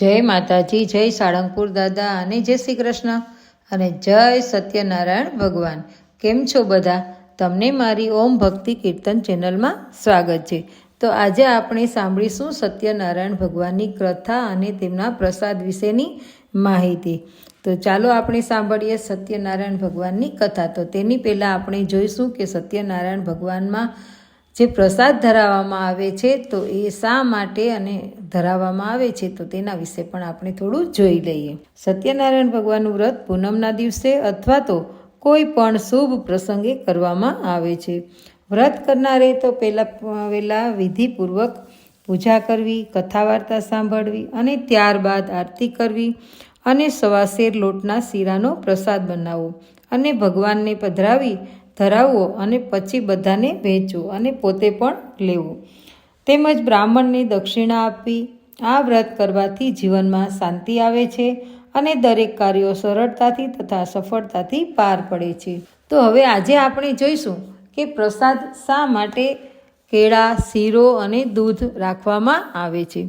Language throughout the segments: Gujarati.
જય માતાજી, જય સાળંગપુર દાદા અને જય શ્રી કૃષ્ણ. અને જય સત્યનારાયણ ભગવાન. કેમ છો બધા? તમને મારી ઓમ ભક્તિ કીર્તન ચેનલમાં સ્વાગત છે. તો આજે આપણે સાંભળીશું સત્યનારાયણ ભગવાનની કથા અને તેમના પ્રસાદ વિશેની માહિતી. તો ચાલો આપણે સાંભળીએ સત્યનારાયણ ભગવાનની કથા. તો તેની પહેલાં આપણે જોઈશું કે સત્યનારાયણ ભગવાનમાં જે પ્રસાદ ધરાવવામાં આવે છે, તો એ શા માટે અને ધરાવવામાં આવે છે, તો તેના વિશે પણ આપણે થોડું જોઈ લઈએ. સત્યનારાયણ ભગવાનનું વ્રત પૂનમના દિવસે અથવા તો કોઈ પણ શુભ પ્રસંગે કરવામાં આવે છે. વ્રત કરનારે તો પહેલાં પહેલાં વિધિપૂર્વક પૂજા કરવી કથા વાર્તા સાંભળવી અને ત્યારબાદ આરતી કરવી અને સવાસેર લોટના શીરાનો પ્રસાદ બનાવવો અને ભગવાનને પધરાવી ધરાવવો અને પછી બધાને વહેંચવું અને પોતે પણ લેવું. તેમજ બ્રાહ્મણને દક્ષિણા આપવી. આ વ્રત કરવાથી જીવનમાં શાંતિ આવે છે અને દરેક કાર્યો સરળતાથી તથા સફળતાથી પાર પડે છે. તો હવે આજે આપણે જોઈશું કે પ્રસાદ શા માટે કેળા, શીરો અને દૂધ રાખવામાં આવે છે.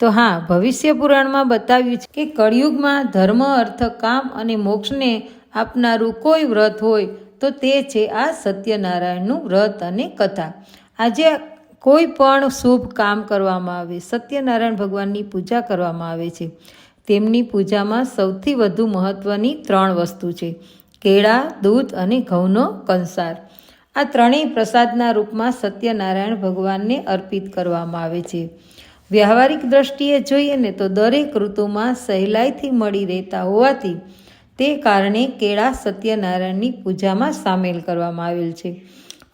તો હા, ભવિષ્ય પુરાણમાં બતાવ્યું છે કે કળિયુગમાં ધર્મ, અર્થ, કામ અને મોક્ષને આપનારું કોઈ વ્રત હોય તો તે છે આ સત્યનારાયણનું વ્રત અને કથા. આજે કોઈ પણ શુભ કામ કરવામાં આવે, સત્યનારાયણ ભગવાનની પૂજા કરવામાં આવે છે. તેમની પૂજામાં સૌથી વધુ મહત્ત્વની ત્રણ વસ્તુ છે. કેળા, દૂધ અને ઘઉંનો કંસાર. આ ત્રણેય પ્રસાદના રૂપમાં સત્યનારાયણ ભગવાનને અર્પિત કરવામાં આવે છે. વ્યવહારિક દ્રષ્ટિએ જોઈએ ને તો દરેક ઋતુમાં સહેલાઈથી મળી રહેતા હોવાથી તે કારણે કેળા સત્યનારાયણની પૂજામાં સામેલ કરવામાં આવેલ છે.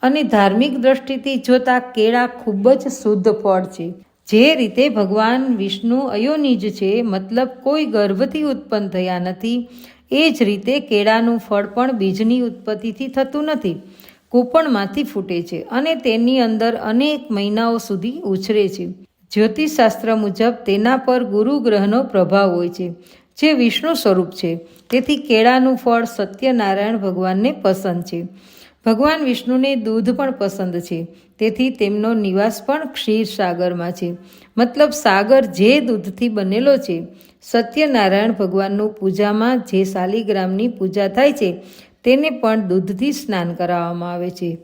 અને ધાર્મિક દ્રષ્ટિથી જોતા કેળા ખૂબ જ શુદ્ધ ફળ છે. જે રીતે ભગવાન વિષ્ણુ અયોનિજ છે, મતલબ કોઈ ગર્ભથી ઉત્પન્ન થયા નથી. એ જ રીતે કેળાનું ફળ પણ બીજની ઉત્પત્તિથી થતું નથી. કૂપણમાંથી ફૂટે છે અને તેની અંદર અનેક મહિનાઓ સુધી ઉછરે છે. જ્યોતિષશાસ્ત્ર મુજબ તેના પર ગુરુ ગ્રહનો પ્રભાવ હોય છે. જે વિષ્ણુ સ્વરૂપ છે. તેથી કેળાનું ફળ સત્યનારાયણ ભગવાનને પસંદ છે. ભગવાન વિષ્ણુને દૂધ પણ પસંદ છે. તેથી તેમનો નિવાસ પણ ક્ષીર સાગરમાં છે. મતલબ સાગર જે દૂધથી બનેલો છે, સત્યનારાયણ ભગવાનનું પૂજામાં જે શાલિગ્રામની પૂજા થાય છે, તેને પણ દૂધથી સ્નાન કરાવવામાં આવે છે.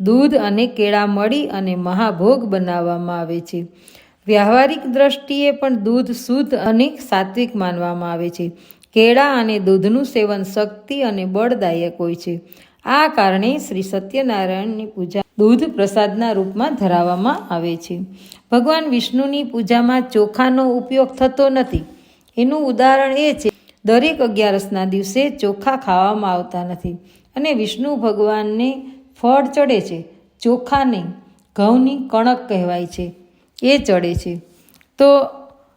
દૂધ અને કેળા મળી અને મહાભોગ બનાવવામાં આવે છે. વ્યવહારિક દ્રષ્ટિએ પણ દૂધ શુદ્ધ અને સાત્વિક માનવામાં આવે છે. કેળા અને દૂધનું સેવન શક્તિ અને બળદાયક હોય છે. આ કારણે શ્રી સત્યનારાયણની પૂજા દૂધ પ્રસાદના રૂપમાં ધરાવવામાં આવે છે. ભગવાન વિષ્ણુની પૂજામાં ચોખાનો ઉપયોગ થતો નથી. એનું ઉદાહરણ એ છે, દરેક અગિયારસના દિવસે ચોખા ખાવામાં આવતા નથી અને વિષ્ણુ ભગવાનને ફળ ચડે છે. ચોખા નહીં ઘઉંની કણક કહેવાય છે. એ ચડે છે. તો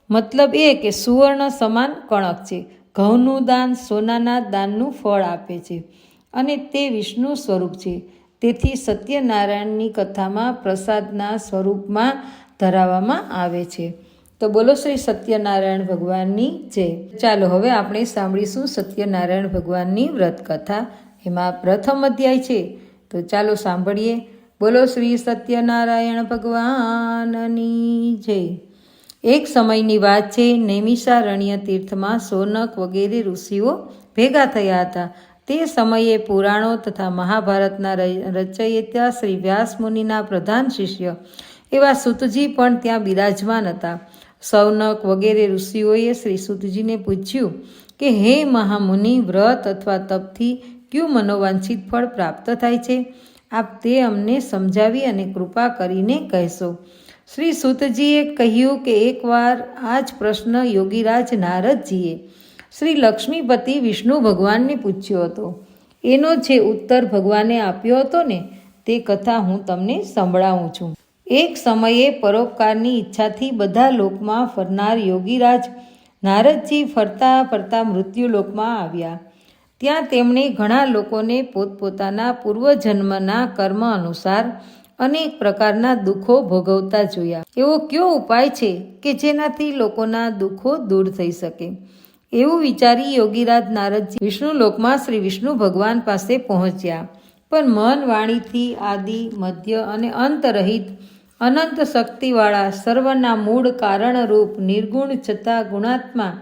મતલબ એ કે સુવર્ણ સમાન કણક છે. ઘઉંનું દાન સોનાના દાનનું ફળ આપે છે. અને તે વિષ્ણુ સ્વરૂપ છે. તેથી સત્યનારાયણની કથામાં પ્રસાદના સ્વરૂપમાં ધરાવવામાં આવે છે. તો બોલો શ્રી સત્યનારાયણ ભગવાનની જય. ચાલો હવે આપણે સાંભળીશું સત્યનારાયણ ભગવાનની વ્રત કથા. એમાં પ્રથમ અધ્યાય છે. તો ચાલો સાંભળીએ. બોલો શ્રી સત્યનારાયણ ભગવાનની જય. એક સમયની વાત છે, નૈમિષારણ્ય તીર્થમાં સોનક વગેરે ઋષિઓ ભેગા થયા હતા. તે સમયે પુરાણો તથા મહાભારતના રચયિતા શ્રી વ્યાસ મુનિના પ્રધાન શિષ્ય એવા સુતજી પણ ત્યાં બિરાજમાન હતા. સૌનક વગેરે ઋષિઓએ શ્રી સુતજીને પૂછ્યું કે, હે મહામુનિ, વ્રત અથવા તપથી કયું મનોવાંછિત ફળ પ્રાપ્ત થાય છે? આપ તે અમને સમજાવી અને કૃપા કરીને કહેશો. શ્રી સુતજીએ કહ્યું કે એકવાર આ જ પ્રશ્ન યોગીરાજ નારદજીએ શ્રી લક્ષ્મીપતિ વિષ્ણુ ભગવાનને પૂછ્યો હતો. એનો જે ઉત્તર ભગવાને આપ્યો હતો ને, તે કથા હું તમને સંભળાવું છું. એક સમયે પરોપકારની ઈચ્છાથી બધા લોકમાં ફરનાર યોગીરાજ નારદજી ફરતા ફરતા મૃત્યુલોકમાં આવ્યા. ત્યાં તેમણે ઘણા લોકોને પોતપોતાના પૂર્વજન્મના કર્મ અનુસાર અનેક પ્રકારના દુઃખો ભોગવતા જોયા. એવો કયો ઉપાય છે કે જેનાથી લોકોના દુઃખો દૂર થઈ શકે? એવું વિચારી યોગીરાજ નારદજી વિષ્ણુ લોકમાં શ્રી વિષ્ણુ ભગવાન પાસે પહોંચ્યા. પણ મન વાણીથી આદિ, મધ્ય અને અંતરહિત અનંત શક્તિવાળા સર્વના મૂળ કારણરૂપ નિર્ગુણ છતાં ગુણાત્મા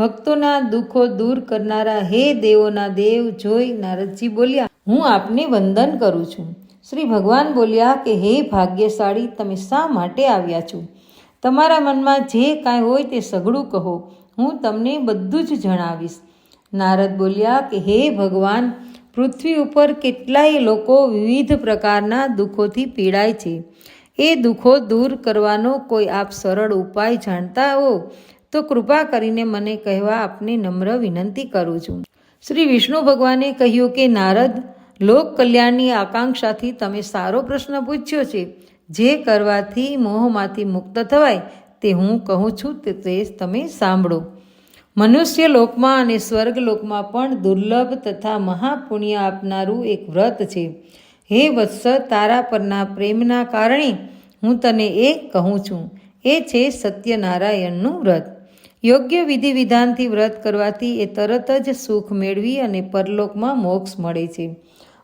ભક્તોના દુઃખો દૂર કરનારા હે દેવોના દેવ જોઈ નારદજી બોલ્યા, હું આપને વંદન કરું છું. શ્રી ભગવાન બોલ્યા કે, હે ભાગ્યશાળી, તમે શા માટે આવ્યા છો? તમારા મનમાં જે કાંઈ હોય તે સઘળું કહો, હું તમને બધું જ જણાવીશ. નારદ બોલ્યા કે, હે ભગવાન, પૃથ્વી ઉપર કેટલાય લોકો વિવિધ પ્રકારના દુઃખોથી પીડાય છે. એ દુઃખો દૂર કરવાનો કોઈ આપ સરળ ઉપાય જાણતા હો? તો કૃપા કરીને મને કહેવા આપને નમ્ર વિનંતી કરું છું. શ્રી વિષ્ણુ ભગવાને કહ્યું કે, નારદ, લોક કલ્યાણની આકાંક્ષાથી તમે સારો પ્રશ્ન પૂછ્યો છે. જે કરવાથી મોહમાંથી મુક્ત થવાય તે હું કહું છું તે તમે સાંભળો. મનુષ્ય લોકમાં અને સ્વર્ગ લોકમાં પણ દુર્લભ તથા મહાપુણ્ય આપનારું એક વ્રત છે. હે વત્સ, તારા પરના પ્રેમના કારણે હું તને એ કહું છું. એ છે સત્યનારાયણનું વ્રત. યોગ્ય વિધિ વિધાનથી વ્રત કરવાથી એ તરત જ સુખ મેળવી અને પરલોકમાં મોક્ષ મળે છે.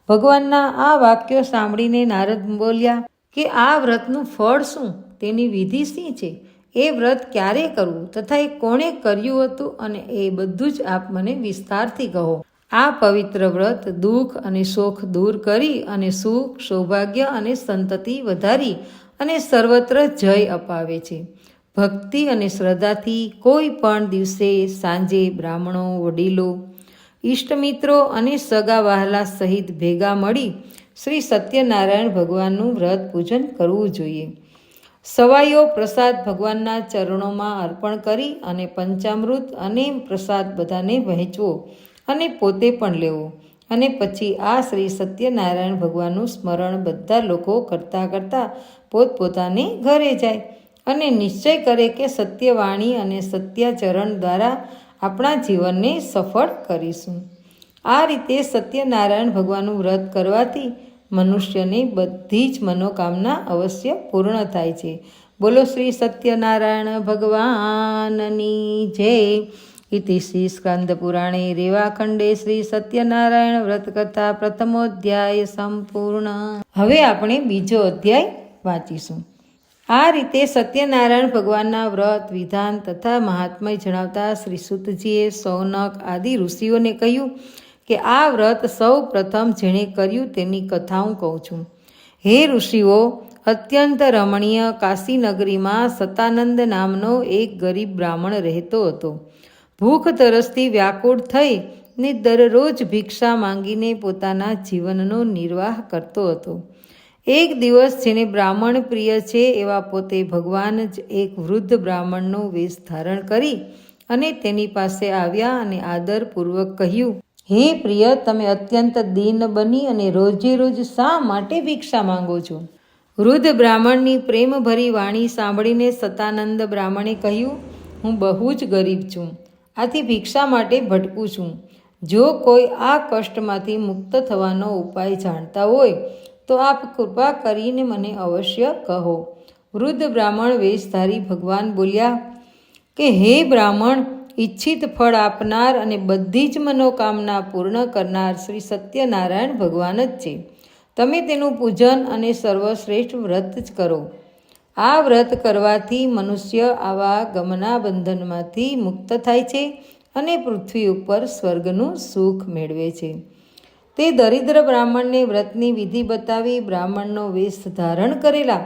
ભગવાનના આ વાક્યો સાંભળીને નારદ બોલ્યા, કે આ વ્રતનું ફળ શું? તેની વિધિ શી છે? એ વ્રત ક્યારે કરવું? તથા એ કોણે કર્યું હતું? અને એ બધું જ આપ મને વિસ્તારથી કહો. આ પવિત્ર વ્રત દુઃખ અને શોખ દૂર કરી અને સુખ, સૌભાગ્ય અને સંતતિ વધારી અને સર્વત્ર જય અપાવે છે. ભક્તિ અને શ્રદ્ધાથી કોઈ પણ દિવસે સાંજે બ્રાહ્મણો, વડીલો, ઈષ્ટમિત્રો અને સગા વહાલા સહિત ભેગા મળી શ્રી સત્યનારાયણ ભગવાનનું વ્રત પૂજન કરવું જોઈએ. સવાઈઓ પ્રસાદ ભગવાનના ચરણોમાં અર્પણ કરી અને પંચામૃત અને પ્રસાદ બધાને વહેંચવો અને પોતે પણ લેવો અને પછી આ શ્રી સત્યનારાયણ ભગવાનનું સ્મરણ બધા લોકો કરતાં કરતાં પોતપોતાને ઘરે જાય. અને નિશ્ચય કરે કે સત્યવાણી અને સત્યાચરણ દ્વારા આપણા જીવનને સફળ કરીશું. આ રીતે સત્યનારાયણ ભગવાનનું વ્રત કરવાથી મનુષ્યની બધી જ મનોકામના અવશ્ય પૂર્ણ થાય છે. બોલો શ્રી સત્યનારાયણ ભગવાનની જય. ઇતિ શ્રી સ્કંદ પુરાણે રેવાખંડે શ્રી સત્યનારાયણ વ્રતકથા પ્રથમોધ્યાય સંપૂર્ણ. હવે આપણે બીજો અધ્યાય વાંચીશું. આ રીતે સત્યનારાયણ ભગવાનના વ્રત, વિધાન તથા મહાત્મય જણાવતા શ્રી સુતજીએ સૌનક આદિ ઋષિઓને કહ્યું કે આ વ્રત સૌ પ્રથમ જેણે કર્યું તેની કથા હું કહું છું. હે ઋષિઓ, અત્યંત રમણીય કાશીનગરીમાં સતાનંદ નામનો એક ગરીબ બ્રાહ્મણ રહેતો હતો. ભૂખ તરસથી વ્યાકુળ થઈ ને દરરોજ ભિક્ષા માંગીને પોતાના જીવનનો નિર્વાહ કરતો હતો. એક દિવસ જેને બ્રાહ્મણ પ્રિય છે એવા પોતે ભગવાન જ એક વૃદ્ધ બ્રાહ્મણનો વેશ ધારણ કરી અને તેની પાસે આવ્યા અને આદરપૂર્વક કહ્યું, હે પ્રિય, તમે અત્યંત દીન બની અને રોજે રોજ શા માટે ભિક્ષા માંગો છો? વૃદ્ધ બ્રાહ્મણની પ્રેમભરી વાણી સાંભળીને સતાનંદ બ્રાહ્મણે કહ્યું, હું બહુ જ ગરીબ છું. આથી ભિક્ષા માટે ભટકું છું. જો કોઈ આ કષ્ટમાંથી મુક્ત થવાનો ઉપાય જાણતા હોય તો આપ કૃપા કરીને મને અવશ્ય કહો. વૃદ્ધ બ્રાહ્મણ વેશધારી ભગવાન બોલ્યા, કે હે બ્રાહ્મણ, ઈચ્છિત ફળ આપનાર અને બધી જ મનોકામના પૂર્ણ કરનાર શ્રી સત્યનારાયણ ભગવાન જ છે. તમે તેનું પૂજન અને સર્વશ્રેષ્ઠ વ્રત જ કરો. આ વ્રત કરવાથી મનુષ્ય આવા ગમના બંધનમાંથી મુક્ત થાય છે અને પૃથ્વી ઉપર સ્વર્ગનું સુખ મેળવે છે. તે દરિદ્ર બ્રાહ્મણને વ્રતની વિધિ બતાવી બ્રાહ્મણનો વેશ ધારણ કરેલા.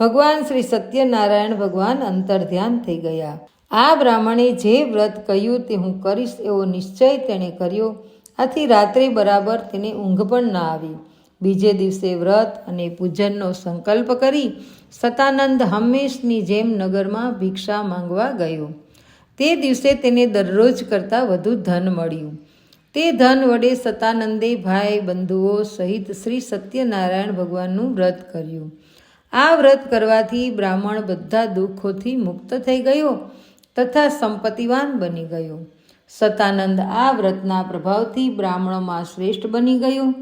ભગવાન શ્રી સત્યનારાયણ ભગવાન અંતર્ધ્યાન થઈ ગયા. આ બ્રાહ્મણે જે વ્રત કહ્યું તે હું કરીશ એવો નિશ્ચય તેણે કર્યો. આથી રાત્રે બરાબર તેને ઊંઘ પણ ના આવી. બીજે દિવસે વ્રત અને પૂજનનો સંકલ્પ કરી સતાનંદ હંમેશની જેમ નગરમાં ભિક્ષા માંગવા ગયો. તે દિવસે તેને દરરોજ કરતાં વધુ ધન મળ્યું. તે ધન વડે સતાનંદે ભાઈ બંધુઓ સહિત શ્રી સત્યનારાયણ ભગવાનનું વ્રત કર્યું. આ વ્રત કરવાથી બ્રાહ્મણ બધા દુઃખોથી મુક્ત થઈ ગયો તથા સંપત્તિવાન બની ગયો. સતાનંદ આ વ્રતના પ્રભાવથી બ્રાહ્મણોમાં શ્રેષ્ઠ બની ગયો.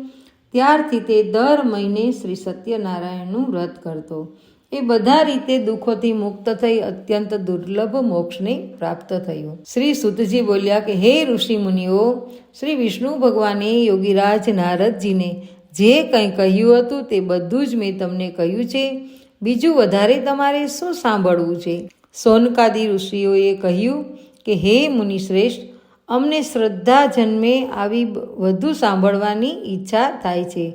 ત્યારથી તે દર મહિને શ્રી સત્યનારાયણનું વ્રત કરતો. એ બધા રીતે દુઃખોથી મુક્ત થઈ અત્યંત દુર્લભ મોક્ષને પ્રાપ્ત થયું. શ્રી સુતજી બોલ્યા કે, હે ઋષિ મુનિઓ, શ્રી વિષ્ણુ ભગવાને, યોગીરાજ નારદજીને જે કંઈ કહ્યું હતું તે બધું જ મેં તમને કહ્યું છે. બીજું વધારે તમારે શું સાંભળવું છે? સોનકાદી ઋષિઓએ કહ્યું કે, હે મુનિશ્રેષ્ઠ અમને શ્રદ્ધા જન્મે આવી વધુ સાંભળવાની ઈચ્છા થાય છે.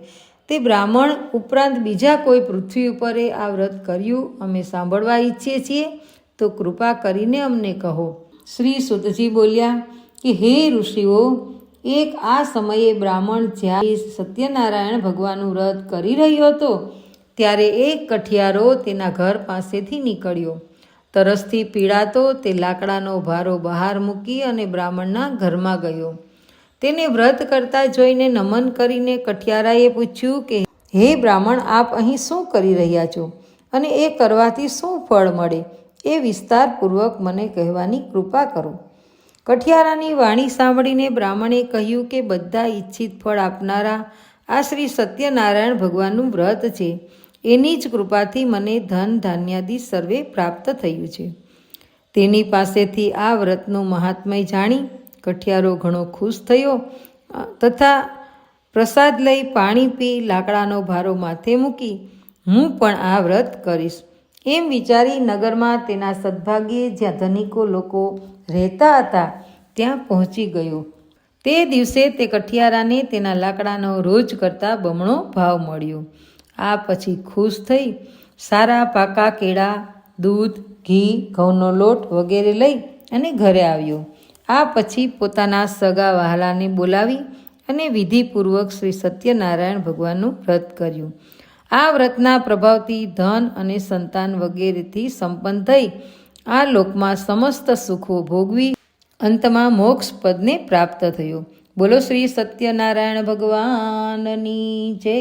તે બ્રાહ્મણ ઉપરાંત બીજા કોઈ પૃથ્વી ઉપર આ વ્રત કર્યું અમે સાંભળવા ઈચ્છીએ છીએ, તો કૃપા કરીને અમને કહો. શ્રી સુતજી બોલ્યા કે, હે ઋષિઓ, એક આ સમયે બ્રાહ્મણ જ્યારે સત્યનારાયણ ભગવાનનું વ્રત કરી રહ્યો હતો, ત્યારે એક કઠિયારો તેના ઘર પાસેથી નીકળ્યો. તરસથી પીડાતો તે લાકડાનો ભારો બહાર મૂકી અને બ્રાહ્મણના ઘરમાં ગયો. તેને વ્રત કરતા જોઈને નમન કરીને કઠિયારાએ પૂછ્યું કે, હે બ્રાહ્મણ, આપ અહીં શું કરી રહ્યા છો? અને એ કરવાથી શું ફળ મળે? એ વિસ્તારપૂર્વક મને કહેવાની કૃપા કરો. કઠિયારાની વાણી સાંભળીને બ્રાહ્મણે કહ્યું કે, બધા ઈચ્છિત ફળ આપનારા આ શ્રી સત્યનારાયણ ભગવાનનું વ્રત છે. એની જ કૃપાથી મને ધન ધાન્યાદિ સર્વે પ્રાપ્ત થયું છે. તેની પાસેથી આ વ્રતનું મહાત્મય જાણી કઠિયારો ઘણો ખુશ થયો. તથા પ્રસાદ લઈ પાણી પી લાકડાનો ભારો માથે મૂકી, હું પણ આ વ્રત કરીશ. એમ વિચારી નગરમાં તેના સદભાગ્યે જ્યાં ધનિકો લોકો રહેતા હતા, ત્યાં પહોંચી ગયો. તે દિવસે તે કઠિયારાને તેના લાકડાનો રોજ કરતાં બમણો ભાવ મળ્યો. આ પછી ખુશ થઈ સારા પાકા કેળા, દૂધ, ઘી, ઘઉંનો લોટ વગેરે લઈ અને ઘરે આવ્યો. આ પછી પોતાના સગા વહાલાને બોલાવી અને વિધિપૂર્વક શ્રી સત્યનારાયણ ભગવાનનું વ્રત કર્યું. આ વ્રતના પ્રભાવથી ધન અને સંતાન વગેરેથી સંપન્ન થઈ આ લોકમાં સમસ્ત સુખો ભોગવી અંતમાં મોક્ષ પદને પ્રાપ્ત થયો. બોલો શ્રી સત્યનારાયણ ભગવાનની જય.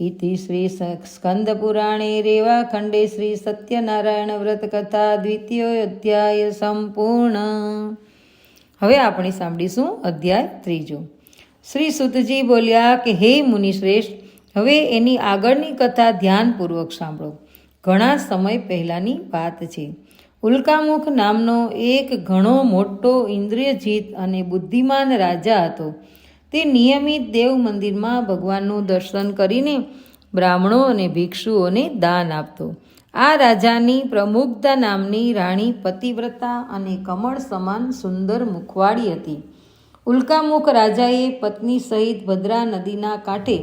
ઇતિ શ્રી સ્કંદ પુરાણે રેવા ખંડે શ્રી સત્યનારાયણ વ્રત કથા દ્વિતીય અધ્યાય સંપૂર્ણ. હવે આપણે સાંભળીશું અધ્યાય ત્રીજો. શ્રી સુતજી બોલ્યા કે, હે મુનિશ્રેષ્ઠ, હવે એની આગળની કથા ધ્યાનપૂર્વક સાંભળો. ઘણા સમય પહેલાંની વાત છે. ઉલ્કામુખ નામનો એક ઘણો મોટો ઇન્દ્રિયજીત અને બુદ્ધિમાન રાજા હતો. તે નિયમિત દેવ મંદિરમાં ભગવાનનું દર્શન કરીને બ્રાહ્મણો અને ભિક્ષુઓને દાન આપતો. આ રાજાની પ્રમુગ્ધા નામની રાણી પતિવ્રતા અને કમળ સમાન સુંદર મુખવાડી હતી. ઉલ્કામુખ રાજાએ પત્ની સહિત ભદ્રા નદીના કાંઠે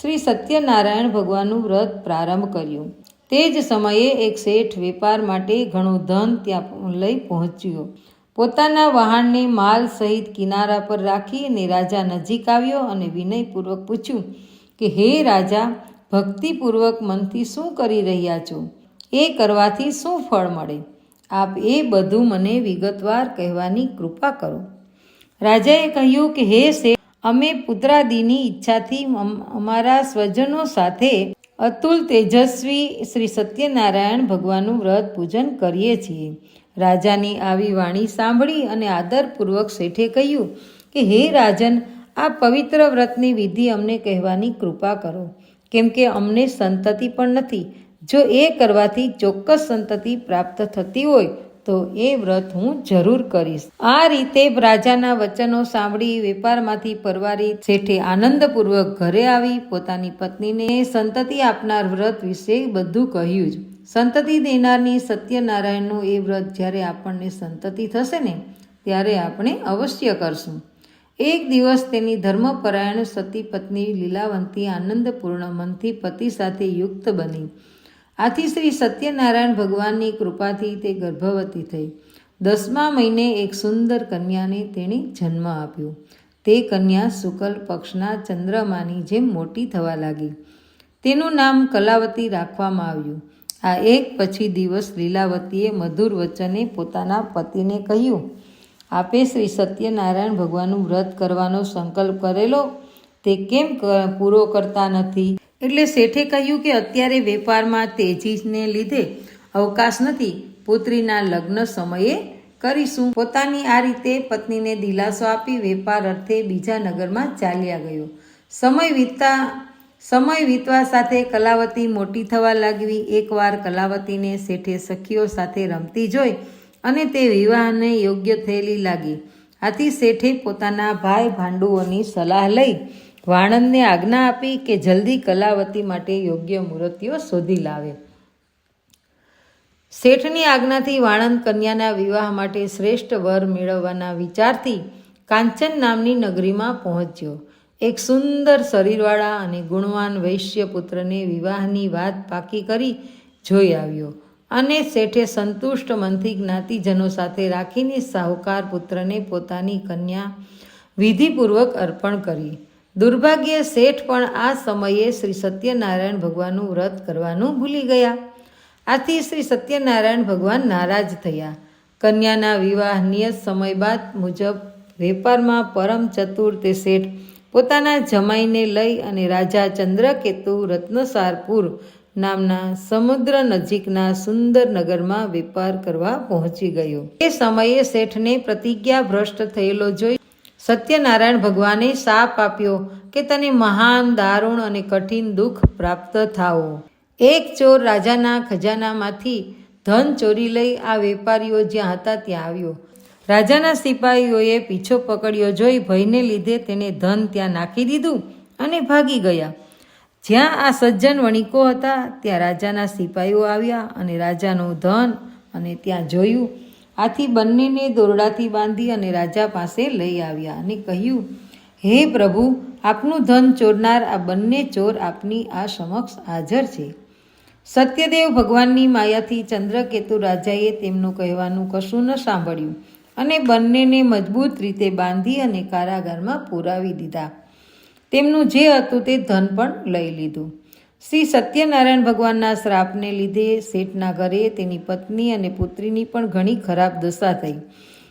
શ્રી સત્યનારાયણ ભગવાનનું વ્રત પ્રારંભ કર્યું. તે જ સમયે એક શેઠ વેપાર માટે ઘણું ધન ત્યાં લઈ પહોંચ્યો. પોતાના વહાણને માલ સહિત કિનારા પર રાખી અને રાજા નજીક આવ્યો અને વિનયપૂર્વક પૂછ્યું કે, હે રાજા ભક્તિપૂર્વક મનથી શું કરી રહ્યા છો? એ કરવાથી શું ફળ મળે? આપ એ બધું મને વિગતવાર કહેવાની કૃપા કરો. રાજાએ કહ્યું કે, હે શેઠ, અમે પુત્રાદિની ઈચ્છાથી અમારા સ્વજનો સાથે અતુલ તેજસ્વી શ્રી સત્યનારાયણ ભગવાનનું વ્રત પૂજન કરીએ છીએ. રાજાની આવી વાણી સાંભળી અને આદરપૂર્વક શેઠે કહ્યું કે, હે રાજન, આ પવિત્ર વ્રતની વિધિ અમને કહેવાની કૃપા કરો. કેમ કે અમને સંતતિ પણ નથી. જો એ કરવાથી ચોક્કસ સંતતિ પ્રાપ્ત થતી હોય, તો એ વ્રત હું જરૂર કરીશ. આ રીતે રાજાના વચનો સાંભળી વેપારમાંથી પરવારી શેઠે આનંદપૂર્વક ઘરે આવી પોતાની પત્નીને સંતતિ આપનાર વ્રત વિશે બધું કહ્યું જ. સંતતિ દેનારની સત્યનારાયણનું એ વ્રત જ્યારે આપણને સંતતિ થશે ને, ત્યારે આપણે અવશ્ય કરશું. એક દિવસ તેની ધર્મપરાયણ સતી પત્ની લીલાવંતી આનંદપૂર્ણ મનથી પતિ સાથે યુક્ત બની. આથી શ્રી સત્યનારાયણ ભગવાનની કૃપાથી તે ગર્ભવતી થઈ. દસમા મહિને એક સુંદર કન્યાને તેણે જન્મ આપ્યો. તે કન્યા શુકલ પક્ષના ચંદ્રમાની જેમ મોટી થવા લાગી. તેનું નામ કલાવતી રાખવામાં આવ્યું. આ એક પછી દિવસ લીલાવતીએ મધુર વચને પોતાના પતિને કહ્યું આપે શ્રી સત્યનારાયણ ભગવાનનું વ્રત કરવાનો સંકલ્પ કરેલો. તે કેમ પૂરો કરતા નથી? એટલે શેઠે કહ્યું કે અત્યારે વેપારમાં તેજીને લીધે અવકાશ નથી. પુત્રીના લગ્ન સમયે કરીશું. પોતાની આ રીતે પત્નીને દિલાસો આપી વેપાર અર્થે બીજા નગરમાં ચાલ્યા ગયો. સમય વીતતા, સમય વીતવા સાથે કલાવતી મોટી થવા લાગવી. એકવાર કલાવતીને શેઠે સખીઓ સાથે રમતી જોઈ અને તે વિવાહને યોગ્ય થયેલી લાગી. આથી શેઠે પોતાના ભાઈ ભાંડુઓની સલાહ લઈ વાણંદને આજ્ઞા આપી કે જલ્દી કલાવતી માટે યોગ્ય મૂર્તિઓ શોધી લાવે. શેઠની આજ્ઞાથી વાણંદ કન્યાના વિવાહ માટે શ્રેષ્ઠ વર મેળવવાના વિચારથી કાંચન નામની નગરીમાં પહોંચ્યો. એક સુંદર શરીરવાળા અને ગુણવાન વૈશ્ય પુત્રને વિવાહની વાત પાકી કરી જોઈ આવ્યો. અને શેઠે સંતુષ્ટ મનથી જ્ઞાતિજનો સાથે રાખીને સાહુકાર પુત્રને પોતાની કન્યા વિધિપૂર્વક અર્પણ કરી. દુર્ભાગ્યે શેઠ પણ આ સમયે શ્રી સત્યનારાયણ ભગવાનનું વ્રત કરવાનું ભૂલી ગયા. આથી શ્રી સત્યનારાયણ ભગવાન નારાજ થયા. કન્યાના વિવાહ નિયત સમય બાદ મુજબ વેપારમાં પરમ ચતુર તે શેઠ પોતાના જમાઈને લઈ અને રાજા ચંદ્રકેતુ રત્નસારપુર નામના સમુદ્ર નજીકના સુંદર નગરમાં વેપાર કરવા પહોંચી ગયો. એ સમયે શેઠને પ્રતિજ્ઞા ભ્રષ્ટ થયેલો જોઈ સત્યનારાયણ ભગવાને શાપ આપ્યો કે તને મહાન, દારૂણ અને કઠિન દુઃખ પ્રાપ્ત થાઓ. એક ચોર રાજાના ખજાનામાંથી ધન ચોરી લઈ આ વેપારીઓ જ્યાં હતા ત્યાં આવ્યો. રાજાના સિપાહીઓએ પીછો પકડ્યો જોઈ ભયને લીધે તેને ધન ત્યાં નાખી દીધું અને ભાગી ગયા. જ્યાં આ સજ્જન વણિકો હતા, ત્યાં રાજાના સિપાહીઓ આવ્યા અને રાજાનું ધન અને ત્યાં જોયું. આથી બંનેને દોરડાથી બાંધી અને રાજા પાસે લઈ આવ્યા અને કહ્યું, હે પ્રભુ, આપનું ધન ચોરનાર આ બંને ચોર આપની આ સમક્ષ હાજર છે. સત્યદેવ ભગવાનની માયાથી ચંદ્રકેતુ રાજાએ તેમનું કહેવાનું કશું ન સાંભળ્યું અને બંનેને મજબૂત રીતે બાંધી અને કારાગારમાં પુરાવી દીધા. તેમનું જે હતું તે ધન પણ લઈ લીધું. શ્રી સત્યનારાયણ ભગવાનના શ્રાપને લીધે શેઠના ઘરે તેની પત્ની અને પુત્રીની પણ ઘણી ખરાબ દશા થઈ.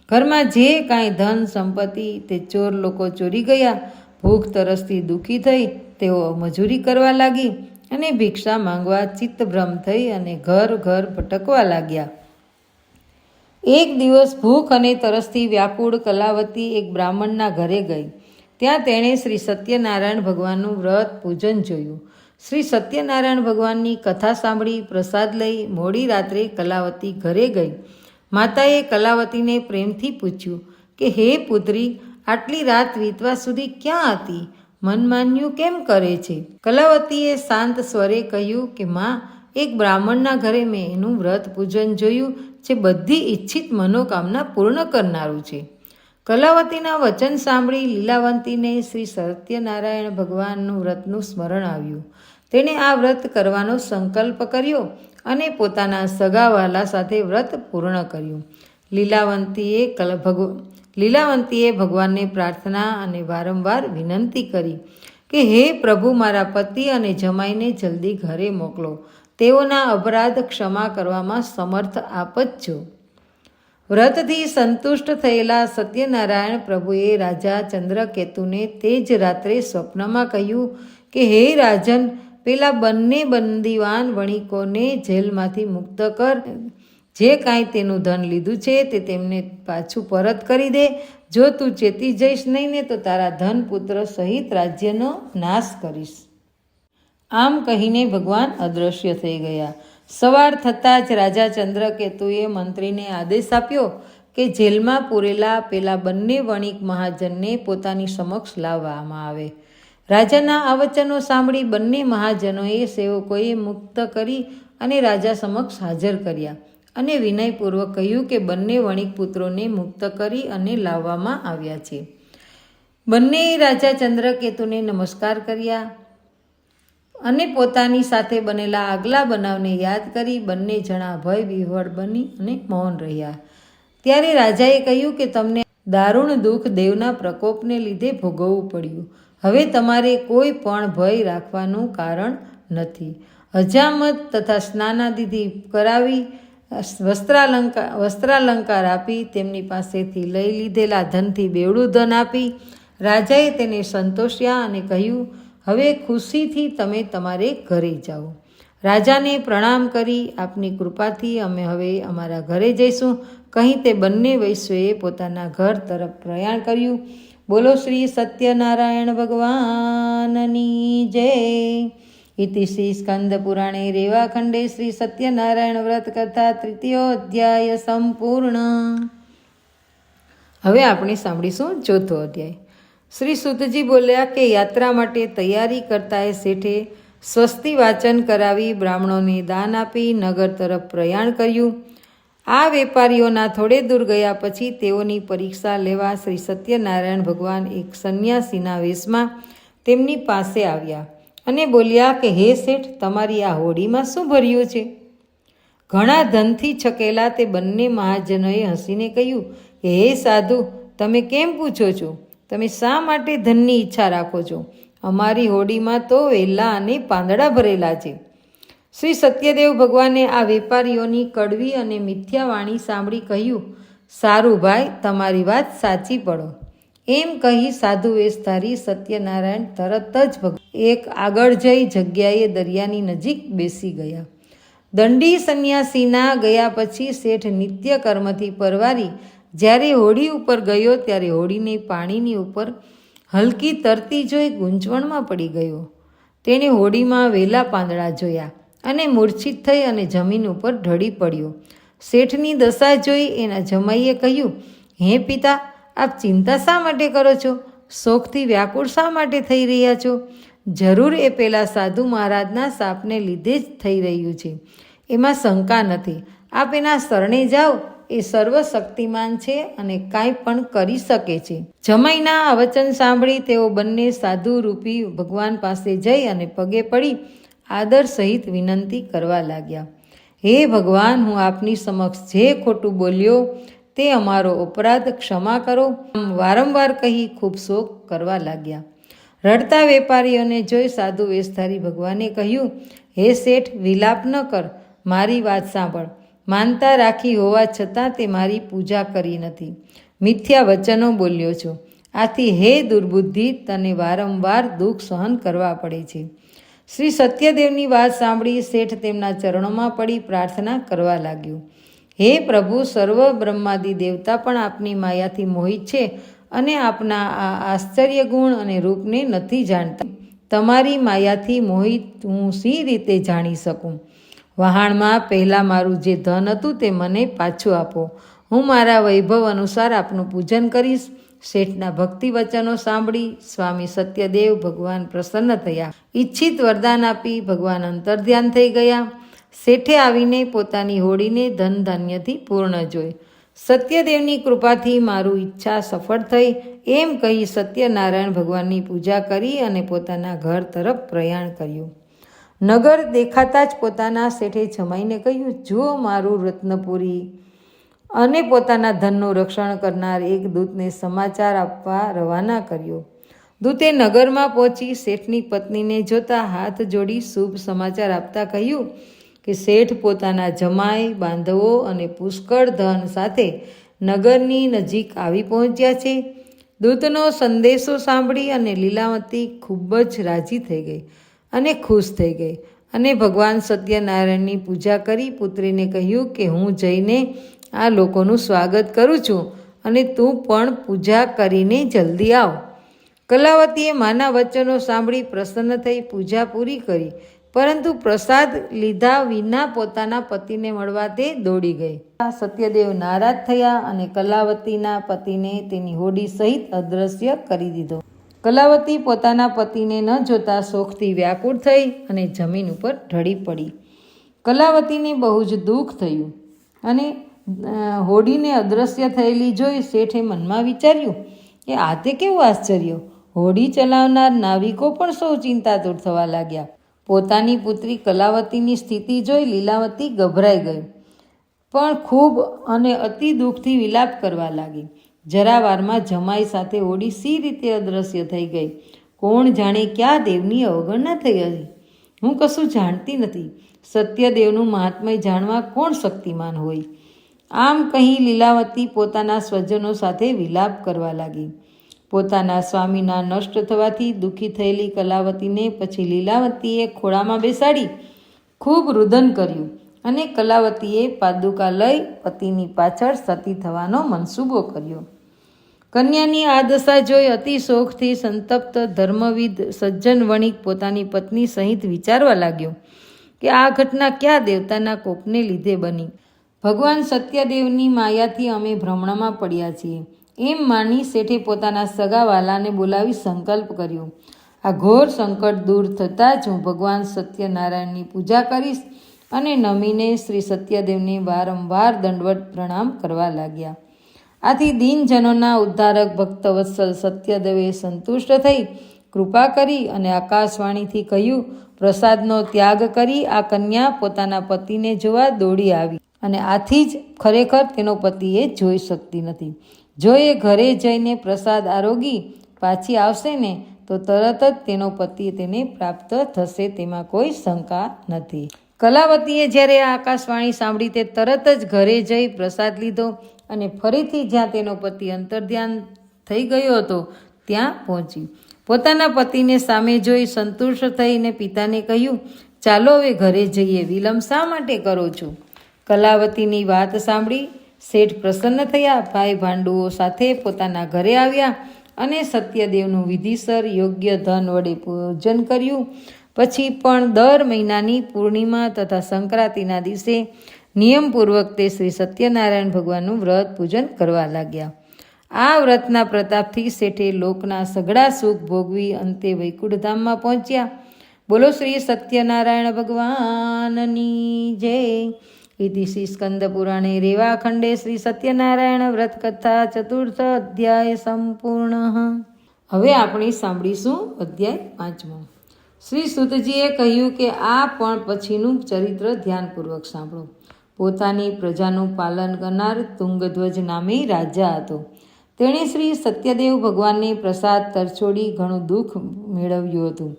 ઘરમાં જે કાંઈ ધન, સંપત્તિ તે ચોર લોકો ચોરી ગયા ભૂખ તરસથી દુઃખી થઈ, તેઓ મજૂરી કરવા લાગી અને ભિક્ષા માંગવા ચિત્તભ્રમ થઈ અને ઘર ઘર ભટકવા લાગ્યા. એક દિવસ ભૂખ અને તરસથી વ્યાકુળ કલાવતી એક બ્રાહ્મણના ઘરે ગઈ. ત્યાં તેણે શ્રી સત્યનારાયણ ભગવાનનું વ્રત પૂજન જોયું. શ્રી સત્યનારાયણ ભગવાનની કથા સાંભળી, પ્રસાદ લઈ મોડી રાત્રે કલાવતી ઘરે ગઈ. માતાએ કલાવતીને પ્રેમથી પૂછ્યું કે, હે પુત્રી, આટલી રાત વીતવા સુધી ક્યાં હતી? મનમાન્યું કેમ કરે છે? કલાવતીએ શાંત સ્વરે કહ્યું કે, માં, એક બ્રાહ્મણના ઘરે મેં એનું વ્રત પૂજન જોયું, જે બધી ઈચ્છિત મનોકામના પૂર્ણ કરનારું છે. કલાવતીના વચન સાંભળી લીલાવંતીને શ્રી સત્યનારાયણ ભગવાનનું વ્રતનું સ્મરણ આવ્યું. તેણે આ વ્રત કરવાનો સંકલ્પ કર્યો અને પોતાના સગાવાલા સાથે વ્રત પૂર્ણ કર્યું. લીલાવંતીએ કલ ભગ લીલાવંતીએ ભગવાનને પ્રાર્થના અને વારંવાર વિનંતી કરી કે, હે પ્રભુ મારા પતિ અને જમાઈને જલ્દી ઘરે મોકલો. તેઓના અપરાધ ક્ષમા કરવામાં સમર્થ આપ જ વ્રતથી સંતુષ્ટ થયેલા સત્યનારાયણ પ્રભુએ રાજા ચંદ્રકેતુને તે જ રાત્રે સ્વપ્નમાં કહ્યું કે, હે રાજન, પેલા બંને બંદીવાન વણિકોને જેલમાંથી મુક્ત કર. જે કાંઈ તેનું ધન લીધું છે તે તેમને પાછું પરત કરી દે. જો તું ચેતી જઈશ નહીં ને તો તારા ધન પુત્ર સહિત રાજ્યનો નાશ કરીશ. આમ કહીને ભગવાન અદૃશ્ય થઈ ગયા. સવાર થતાં જ રાજા ચંદ્રકેતુએ મંત્રીને આદેશ આપ્યો કે જેલમાં પૂરેલા પેલા બંને વણિક મહાજનને પોતાની સમક્ષ લાવવામાં આવે. રાજાના આ વચનો સાંભળી બંને મહાજનોએ સેવકોએ મુક્ત કરી અને રાજા સમક્ષ હાજર કર્યા અને વિનયપૂર્વક કહ્યું કે બંને વણિક પુત્રોને મુક્ત કરી અને લાવવામાં આવ્યા છે. બંને રાજા ચંદ્રકેતુને નમસ્કાર કર્યા. અને પોતાની સાથે બનેલા આગલા બનાવને યાદ કરી બંને જણા ભય વિહવળ બની અને મૌન રહ્યા. ત્યારે રાજાએ કહ્યું કે તમને દારૂણ દુઃખ દેવના પ્રકોપને લીધે ભોગવવું પડ્યું. હવે તમારે કોઈ પણ ભય રાખવાનું કારણ નથી. હજામત તથા સ્નાનાદિથી કરાવી વસ્ત્રાલંકાર વસ્ત્રાલંકાર આપી, તેમની પાસેથી લઈ લીધેલા ધનથી બેવડું ધન આપી, રાજાએ તેને સંતોષ્યા અને કહ્યું હવે ખુશીથી તમે તમારે ઘરે જાઓ. રાજાને પ્રણામ કરી આપની કૃપાથી અમે હવે અમારા ઘરે જઈશું. કહી તે બંને વૈશ્વએ પોતાના ઘર તરફ પ્રયાણ કર્યું. બોલો શ્રી સત્યનારાયણ ભગવાનની જય. ઇતિ શ્રી સ્કંદ પુરાણે રેવાખંડે શ્રી સત્યનારાયણ વ્રત કથા તૃતીયોધ્યાય સંપૂર્ણ. હવે આપણે સાંભળીશું ચોથો અધ્યાય. શ્રી સુતજી બોલ્યા કે યાત્રા માટે તૈયારી કરતા એ શેઠે સ્વસ્તિ વાચન કરાવી બ્રાહ્મણોને દાન આપી નગર તરફ પ્રયાણ કર્યું. આ વેપારીઓના થોડે દૂર ગયા પછી તેઓની પરીક્ષા લેવા શ્રી સત્યનારાયણ ભગવાન એક સંન્યાસીના વેશમાં તેમની પાસે આવ્યા અને બોલ્યા કે, હે શેઠ, તમારી આ હોડીમાં શું ભર્યું છે? ઘણા ધનથી છકેલા તે બંને મહાજનોએ હસીને કહ્યું કે, હે સાધુ, તમે કેમ પૂછો છો? તમે શા માટે ધનની ઈચ્છા રાખો છો? અમારી હોડીમાં તો વેલા અને પાંદડા ભરેલા છે. શ્રી સત્યદેવ ભગવાને આ વેપારીઓની કડવી અને મિથ્યા વાણી સાંભળી કહ્યું, સારું ભાઈ, તમારી વાત સાચી પડો. એમ કહી સાધુ વેશધારી સત્યનારાયણ તરત જ ભગ, એક આગળ જઈ જગ્યાએ દરિયાની નજીક બેસી ગયા. દંડી સંન્યાસીના ગયા પછી શેઠ નિત્ય કર્મથી પરવારી જ્યારે હોડી ઉપર ગયો, ત્યારે હોડીને પાણીની ઉપર હલકી તરતી જોઈ ગૂંચવણમાં પડી ગયો. તેણે હોડીમાં વેલા પાંદડા જોયા અને મૂર્છિત થઈ અને જમીન ઉપર ઢળી પડ્યો. શેઠની દશા જોઈ એના જમાઈએ કહ્યું, હે પિતા, આપ ચિંતા શા માટે કરો છો? શોખથી વ્યાકુળ શા માટે થઈ રહ્યા છો? જરૂર એ પેલા સાધુ મહારાજના સાપને લીધે જ થઈ રહ્યું છે. એમાં શંકા નથી. આપ એના શરણે જાઓ એ સર્વશક્તિમાન છે અને કાંઈ પણ કરી શકે છે. જમાઈના આ વચન સાંભળી તેઓ બંને સાધુ રૂપી ભગવાન પાસે જઈ અને પગે પડી આદર સહિત વિનંતી કરવા લાગ્યા. હે ભગવાન, હું આપની સમક્ષ જે ખોટું બોલ્યો તે અમારો અપરાધ ક્ષમા કરો વારંવાર કહી ખૂબ શોક કરવા લાગ્યા. રડતા વેપારીઓને જોઈ સાધુ વેશધારી ભગવાને કહ્યું, હે શેઠ, વિલાપ ન કર, મારી વાત સાંભળ. માનતા રાખી હોવા છતાં તે મારી પૂજા કરી નથી. મિથ્યા વચનો બોલ્યો છો. આથી હે દુર્બુદ્ધિ, તને વારંવાર દુઃખ સહન કરવા પડે છે. શ્રી સત્યદેવની વાત સાંભળી શેઠ તેમના ચરણોમાં પડી પ્રાર્થના કરવા લાગ્યો. હે પ્રભુ, સર્વ બ્રહ્માદિ દેવતા પણ આપની માયાથી મોહિત છે અને આપના આ આશ્ચર્ય ગુણ અને રૂપને નથી જાણતા. તમારી માયાથી મોહિત હું સી રીતે જાણી શકું? વહાણમાં પહેલાં મારું જે ધન હતું તે મને પાછું આપો. હું મારા વૈભવ અનુસાર આપનું પૂજન કરીશ. શેઠના ભક્તિ વચનો સાંભળી સ્વામી સત્યદેવ ભગવાન પ્રસન્ન થયા. ઈચ્છિત વરદાન આપી ભગવાન અંતર્ધ્યાન થઈ ગયા. શેઠે આવીને પોતાની હોડીને ધન ધાન્યથી પૂર્ણ જોઈ. સત્યદેવની કૃપાથી મારું ઈચ્છા સફળ થઈ. એમ કહી સત્યનારાયણ ભગવાનની પૂજા કરી અને પોતાના ઘર તરફ પ્રયાણ કર્યું. નગર દેખાતા જ પોતાના શેઠે જમાઈને કહ્યું જુઓ મારું રત્નપુરી અને પોતાના ધનનું રક્ષણ કરનાર એક દૂતને સમાચાર આપવા રવાના કર્યો. દૂતે નગરમાં પહોંચી શેઠની પત્નીને જોતા હાથ જોડી શુભ સમાચાર આપતા કહ્યું કે શેઠ પોતાના જમાઈ, બાંધવો અને પુષ્કળ ધન સાથે નગરની નજીક આવી પહોંચ્યા છે. દૂતનો સંદેશો સાંભળી અને લીલાવતી ખૂબ જ રાજી થઈ ગઈ. અને ખુશ થઈ ગઈ. અને ભગવાન સત્યનારાયણની પૂજા કરી પુત્રીને કહ્યું કે હું જઈને આ લોકોનું સ્વાગત કરું છું અને તું પણ પૂજા કરીને જલ્દી આવ. કલાવતીએ માના વચનો સાંભળી પ્રસન્ન થઈ પૂજા પૂરી કરી, પરંતુ પ્રસાદ લીધા વિના પોતાના પતિને મળવા તે દોડી ગઈ. સત્યદેવ નારાજ થયા અને કલાવતીના પતિને તેની હોડી સહિત અદ્રશ્ય કરી દીધો. કલાવતી પોતાના પતિને ન જોતા શોખથી વ્યાકુળ થઈ અને જમીન ઉપર ઢળી પડી. કલાવતીને બહુ જ દુઃખ થયું અને હોડીને અદ્રશ્ય થયેલી જોઈ શેઠે મનમાં વિચાર્યું કે આ તે કેવું આશ્ચર્ય? હોડી ચલાવનાર નાવિકો પણ સૌ ચિંતાતુર થવા લાગ્યા. પોતાની પુત્રી કલાવતીની સ્થિતિ જોઈ લીલાવતી ગભરાઈ ગઈ, પણ ખૂબ અને અતિ દુઃખથી વિલાપ કરવા લાગી. જરા વારમાં જમાઈ સાથે ઓડી સી રીતે અદ્રશ્ય થઈ ગઈ. કોણ જાણે ક્યાં દેવની અવગણના થઈ હતી? હું કશું જાણતી નથી. સત્યદેવનું મહાત્મય જાણવા કોણ શક્તિમાન હોય? આમ કહી લીલાવતી પોતાના સ્વજનો સાથે વિલાપ કરવા લાગી. પોતાના સ્વામીના નષ્ટ થવાથી દુઃખી થયેલી કલાવતીને પછી લીલાવતીએ ખોળામાં બેસાડી ખૂબ રુદન કર્યું અને કલાવતીએ પાદુકા લઈ પતિની પાછળ સતી થવાનો મનસૂબો કર્યો. કન્યાની આ દશા જોઈ અતિ શોખથી સંતપ્ત ધર્મવિદ સજ્જન વણિક પોતાની પત્ની સહિત વિચારવા લાગ્યો કે આ ઘટના ક્યાં દેવતાના કોપને લીધે બની? ભગવાન સત્યદેવની માયાથી અમે ભ્રમણમાં પડ્યા છીએ. એમ માની શેઠે પોતાના સગા વાલાને બોલાવી સંકલ્પ કર્યો. આ ઘોર સંકટ દૂર થતાં જ હું ભગવાન સત્યનારાયણની પૂજા કરીશ અને નમીને શ્રી સત્યદેવને વારંવાર દંડવત પ્રણામ કરવા લાગ્યા. આથી દીનજનોના ઉદ્ધારક ભક્તવત્સલ સત્યદેવે સંતુષ્ટ થઈ કૃપા કરી અને આકાશવાણીથી કહ્યું, પ્રસાદનો ત્યાગ કરી આ કન્યા પોતાના પતિને જોવા દોડી આવી અને આથી જ ખરેખર તેનો પતિ એ જોઈ શકતી નથી. જો એ ઘરે જઈને પ્રસાદ આરોગી પાછી આવશે ને, તો તરત જ તેનો પતિ તેને પ્રાપ્ત થશે તેમાં કોઈ શંકા નથી. કલાવતીએ જ્યારે આ આકાશવાણી સાંભળી તે તરત જ ઘરે જઈ પ્રસાદ લીધો અને ફરીથી જ્યાં તેનો પતિ અંતર્ધ્યાન થઈ ગયો હતો, ત્યાં પહોંચી. પોતાના પતિને સામે જોઈ સંતુષ્ટ થઈને પિતાને કહ્યું, ચાલો હવે ઘરે જઈએ. વિલંબ શા માટે કરો છો? કલાવતીની વાત સાંભળી શેઠ પ્રસન્ન થયા. ભાઈ ભાંડુઓ સાથે પોતાના ઘરે આવ્યા અને સત્યદેવનું વિધિસર યોગ્ય ધન વડે પૂજન કર્યું. પછી પણ દર મહિનાની પૂર્ણિમા તથા સંક્રાંતિના દિવસે નિયમપૂર્વક તે શ્રી સત્યનારાયણ ભગવાનનું વ્રત પૂજન કરવા લાગ્યા. આ વ્રતના પ્રતાપથી શેઠે લોકના સઘળા સુખ ભોગવી અંતે વૈકુંઠધામમાં પહોંચ્યા. બોલો શ્રી સત્યનારાયણ ભગવાનની જય. ઇતિ શ્રી સ્કંદ પુરાણે રેવાખંડે શ્રી સત્યનારાયણ વ્રત કથા ચતુર્થ અધ્યાય સંપૂર્ણ. હવે આપણે સાંભળીશું અધ્યાય પાંચમો. શ્રી સુતજીએ કહ્યું કે આ પણ પછીનું ચરિત્ર ધ્યાનપૂર્વક સાંભળો. પોતાની પ્રજાનું પાલન કરનાર તુંગધ્વજ નામે રાજા હતો. તેણે શ્રી સત્યદેવ ભગવાનને પ્રસાદ તરછોડી ઘણું દુઃખ મેળવ્યું હતું.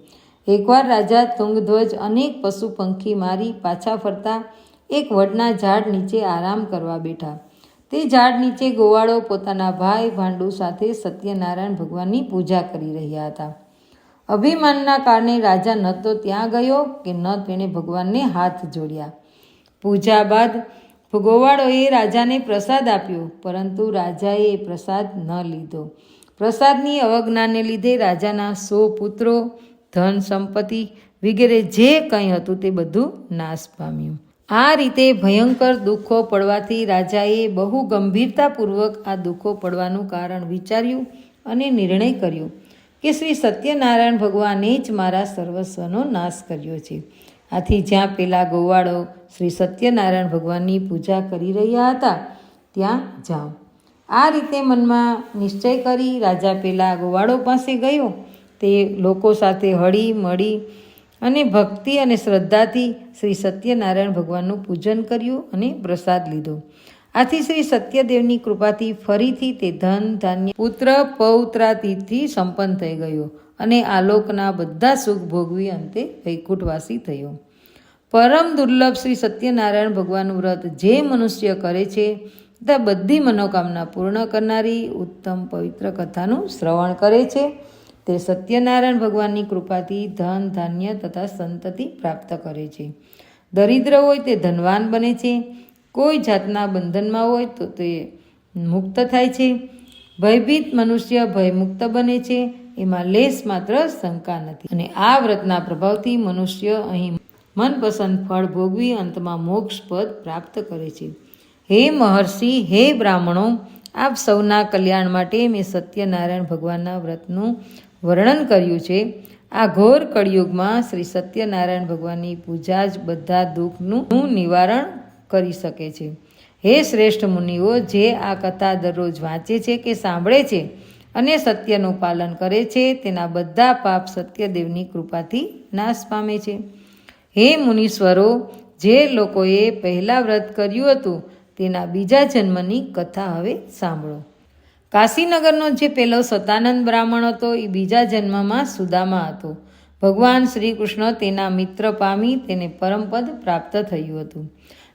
એકવાર રાજા તુંગધ્વજ અનેક પશુ પંખી મારી પાછા ફરતા એક વડના ઝાડ નીચે આરામ કરવા બેઠા. તે ઝાડ નીચે ગોવાળો પોતાના ભાઈ ભાંડુ સાથે સત્યનારાયણ ભગવાનની પૂજા કરી રહ્યા હતા. અભિમાનના કારણે રાજા ન તો ત્યાં ગયો કે ન તેણે ભગવાનને હાથ જોડ્યા. પૂજા બાદ ગોવાળોએ રાજાને પ્રસાદ આપ્યો, પરંતુ રાજાએ પ્રસાદ ન લીધો. પ્રસાદની અવજ્ઞાને લીધે રાજાના સો પુત્રો, ધન સંપત્તિ વગેરે જે કંઈ હતું તે બધું નાશ પામ્યું. આ રીતે ભયંકર દુઃખો પડવાથી રાજાએ બહુ ગંભીરતાપૂર્વક આ દુઃખો પડવાનું કારણ વિચાર્યું અને નિર્ણય કર્યો કે શ્રી સત્યનારાયણ ભગવાને જ મારા સર્વસ્વનો નાશ કર્યો છે. આથી જ્યાં પેલા ગોવાળો શ્રી સત્યનારાયણ ભગવાનની પૂજા કરી રહ્યા હતા, ત્યાં જાઓ. આ રીતે મનમાં નિશ્ચય કરી રાજા પેલા ગોવાળો પાસે ગયો. તે લોકો સાથે હળી મળી અને ભક્તિ અને શ્રદ્ધાથી શ્રી સત્યનારાયણ ભગવાનનું પૂજન કર્યું અને પ્રસાદ લીધો. આથી શ્રી સત્યદેવની કૃપાથી ફરીથી તે ધન ધાન્ય પુત્ર પૌત્રાતીથી સંપન્ન થઈ ગયો. અને આલોકના બધા સુખ ભોગવી અંતે વૈકુંઠવાસી થયો. પરમ દુર્લભ શ્રી સત્યનારાયણ ભગવાનનું વ્રત જે મનુષ્ય કરે છે, તથા બધી મનોકામના પૂર્ણ કરનારી ઉત્તમ પવિત્ર કથાનું શ્રવણ કરે છે, તે સત્યનારાયણ ભગવાનની કૃપાથી ધન, ધાન્ય તથા સંતતિ પ્રાપ્ત કરે છે. દરિદ્ર હોય તે ધનવાન બને છે, કોઈ જાતના બંધનમાં હોય તો તે મુક્ત થાય છે. ભયભીત મનુષ્ય ભયમુક્ત બને છે એમાં લેશ માત્ર શંકા નથી. અને આ વ્રતના પ્રભાવથી મનુષ્ય અહીં મનપસંદ ફળ ભોગવી અંતમાં મોક્ષ પદ પ્રાપ્ત કરે છે. હે મહર્ષિ, હે બ્રાહ્મણો, આપ સૌના કલ્યાણ માટે મેં સત્યનારાયણ ભગવાનના વ્રતનું વર્ણન કર્યું છે. આ ઘોર કળિયુગમાં શ્રી સત્યનારાયણ ભગવાનની પૂજા જ બધા દુઃખનું નિવારણ કરી શકે છે. હે શ્રેષ્ઠ મુનિઓ, જે આ કથા દરરોજ વાંચે છે કે સાંભળે છે અને સત્યનું પાલન કરે છે, તેના બધા પાપ સત્યદેવની કૃપાથી નાશ પામે છે. હે મુનીશ્વરો જે લોકોએ પહેલાં વ્રત કર્યું હતું, તેના બીજા જન્મની કથા હવે સાંભળો. કાશીનગરનો જે પહેલો સતાનંદ બ્રાહ્મણ હતો, એ બીજા જન્મમાં સુદામા હતો. ભગવાન શ્રી કૃષ્ણ તેના મિત્ર પામી તેને પરમપદ પ્રાપ્ત થયું હતું.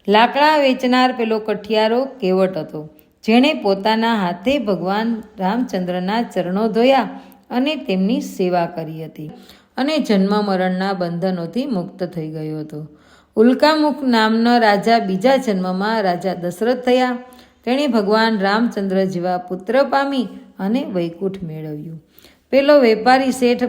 લાકડા વેચનાર પેલો કઠિયારો કેવટ હતો. જેણે પોતાના હાથે ભગવાન રામચંદ્રના ચરણો ધોયા અને તેમની સેવા કરી હતી. અને જન્મ મરણના બંધનોથી મુક્ત થઈ ગયો હતો. ઉલ્કામુખ નામનો રાજા બીજા જન્મમાં રાજા દશરથ થયા. તેણે ભગવાન રામચંદ્ર જેવા પુત્ર પામી અને વૈકુંઠ મેળવ્યું. પેલો વેપારી શેઠ